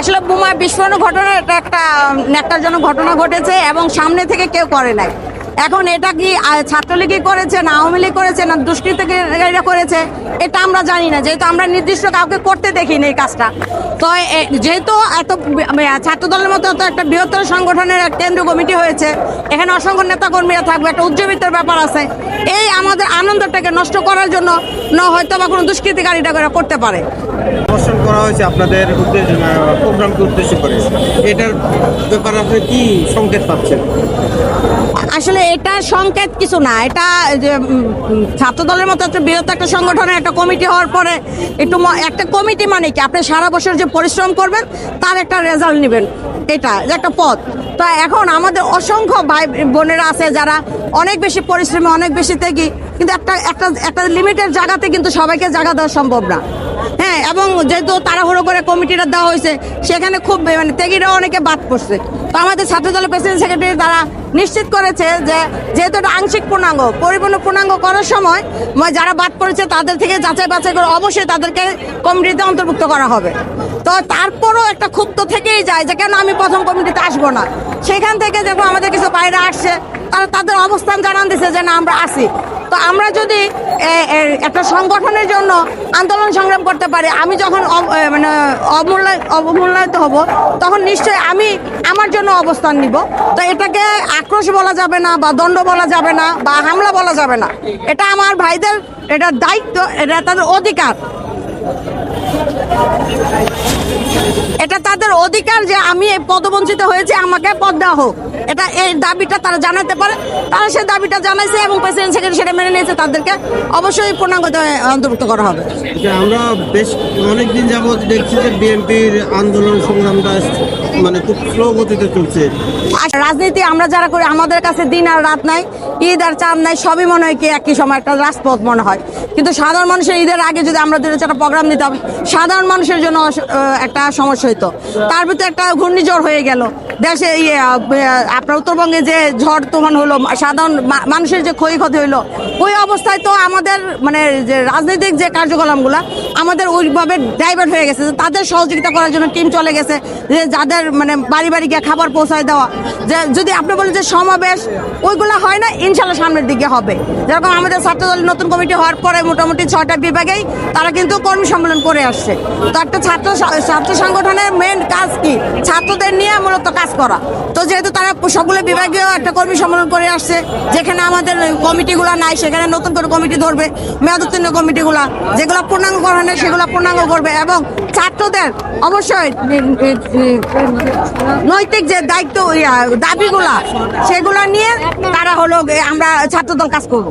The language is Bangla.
আসলে বোমা বিস্ফোরণ ঘটনা এটা একটা ন্যাক্কারজনক ঘটনা ঘটেছে এবং সামনে থেকে কেউ করে নাই। এখন এটা কি ছাত্রলীগই করেছে না আওয়ামী লীগ করেছে না দুষ্কৃতকারীরা করেছে? এটা আমরা জানি না যেহেতু আমরা নির্দিষ্ট কাউকে করতে দেখিনি এই কাজটা। তো যেহেতু এত আহ, ছাত্রদলের মতো এত একটা বৃহত্তর সংগঠনের কেন্দ্রীয় কমিটি হয়েছে এখানে অসংখ্য নেতা কর্মীরা থাকবে একটা উজ্জীবিতের ব্যাপার আছে। এই আমাদের আনন্দটাকে নষ্ট করার জন্য না হয়তো বা কোনো দুষ্কৃতিকারীরা করে করতে পারে। করা হয়েছে আপনাদের উদ্দেশ্য প্রোগ্রামকে উদ্দেশ্য করে। এটার ব্যাপারে আপনি কি সংকেত পাচ্ছেন? আসলে এটা সংকেত কিছু না। এটা উম, ছাত্রদলের মতো একটা বৃহত্তর একটা সংগঠনের একটা কমিটি হওয়ার পরে একটু একটা কমিটি মানে কি? আপনি সারা বছর যে পরিশ্রম করবেন তার একটা রেজাল্ট নেবেন। এটা একটা পথ। তো এখন আমাদের অসংখ্য ভাই বোনেরা আছে যারা অনেক বেশি পরিশ্রমী অনেক বেশি থেকে কিন্তু একটা একটা একটা লিমিটেড জায়গাতে কিন্তু সবাইকে জায়গা দেওয়া সম্ভব না। হ্যাঁ এবং যেহেতু তাড়াহুড়ো করে কমিটিটা দেওয়া হয়েছে, সেখানে খুব মানে ত্যাগীরা অনেকে বাদ পড়ছে। তো আমাদের ছাত্রদলের প্রেসিডেন্ট সেক্রেটারি তারা নিশ্চিত করেছে যে, যেহেতু এটা আংশিক পূর্ণাঙ্গ, পরিপূর্ণ পূর্ণাঙ্গ করার সময় যারা বাদ পড়েছে তাদের থেকে যাচাই বাছাই করে অবশ্যই তাদেরকে কমিটিতে অন্তর্ভুক্ত করা হবে। তো তারপরও একটা ক্ষুব্ধ থেকেই যায় যে, কেন আমি প্রথম কমিটিতে আসব না? সেখান থেকে যখন আমাদের কিছু বাইরে আসছে, তারা তাদের অবস্থান জানান দিছে যে, না, আমরা আসি। তো আমরা যদি একটা সংগঠনের জন্য আন্দোলন সংগ্রাম করতে পারে। আমি যখন মানে অবমূল্য অবমূল্যায়িত হব, তখন নিশ্চয়ই আমি আমার জন্য অবস্থান নিব। তো এটাকে আক্রোশ বলা যাবে না, বা দণ্ড বলা যাবে না, বা হামলা বলা যাবে না। এটা আমার ভাইদের, এটা দায়িত্ব, এটা তাদের অধিকার। এটা তাদের অধিকার যে আমি এই পদবঞ্চিত হয়েছে আমাকে পদ দেওয়া হোক। এটা এই দাবিটা তারা জানাতে পারে। তারা সেই দাবিটা জানাইছে এবং প্রেসিডেন্ট সেক্রেটারি সেটা মেনে নিয়েছে তাদেরকে অবশ্যই পূর্ণাঙ্গ অন্তর্ভুক্ত করা হবে। যে আমরা বেশ অনেকদিন যাবৎ দেখছি যে বিএনপির আন্দোলন সংগ্রামটা মানে খুব স্লো গতিতে চলছে। আর রাজনীতি আমরা যারা করি আমাদের কাছে দিন আর রাত নাই। ঈদ আর চাঁদ নাই, সবই মনে হয় কি একই সময়, একটা রাজপথ মনে হয়। কিন্তু সাধারণ মানুষের ঈদের আগে যদি আমরা দুটো চারটা প্রোগ্রাম দিতাম, সাধারণ মানুষের জন্য একটা সমস্যা হতো তার ভিতরে একটা ঘূর্ণিঝড় হয়ে গেল। দেশে ইয়ে আপনার উত্তরবঙ্গে যে ঝড় তুফান হলো, সাধারণ মানুষের যে ক্ষয়ক্ষতি হলো ওই অবস্থায় তো আমাদের মানে যে রাজনৈতিক যে কার্যকলাপগুলো, আমাদের ওইভাবে ডাইভার্ট হয়ে গেছে। তাদের সহযোগিতা করার জন্য টিম চলে গেছে, যে যাদের মানে বাড়ি বাড়ি গিয়ে খাবার পৌঁছায় দেওয়া। যে যদি আপনি বলেন যে সমাবেশ, ওইগুলো হয় না ইনশাল্লাহ সামনের দিকে হবে। যেরকম আমাদের ছাত্রদলের নতুন কমিটি হওয়ার পরে মোটামুটি ছয়টা বিভাগেই তারা কিন্তু কর্মী সম্মেলন করে আসছে। তো একটা ছাত্র ছাত্র সংগঠনের মেন কাজ কি? ছাত্রদের নিয়ে মূলত কাজ করা। তো যেহেতু তারা সবগুলো বিভাগীয় একটা কর্মী সম্মেলন করে আসছে, যেখানে আমাদের কমিটিগুলো নাই, সেখানে নতুন করে কমিটি ধরবে মেয়াদোত্তীর্ণ কমিটিগুলা, যেগুলো পূর্ণাঙ্গ করা নেই, সেগুলো পূর্ণাঙ্গ করবে এবং ছাত্রদের অবশ্যই নৈতিক যে দায়িত্ব দাবিগুলা, সেগুলো নিয়ে তারা হলো আমরা ছাত্রদল কাজ করব।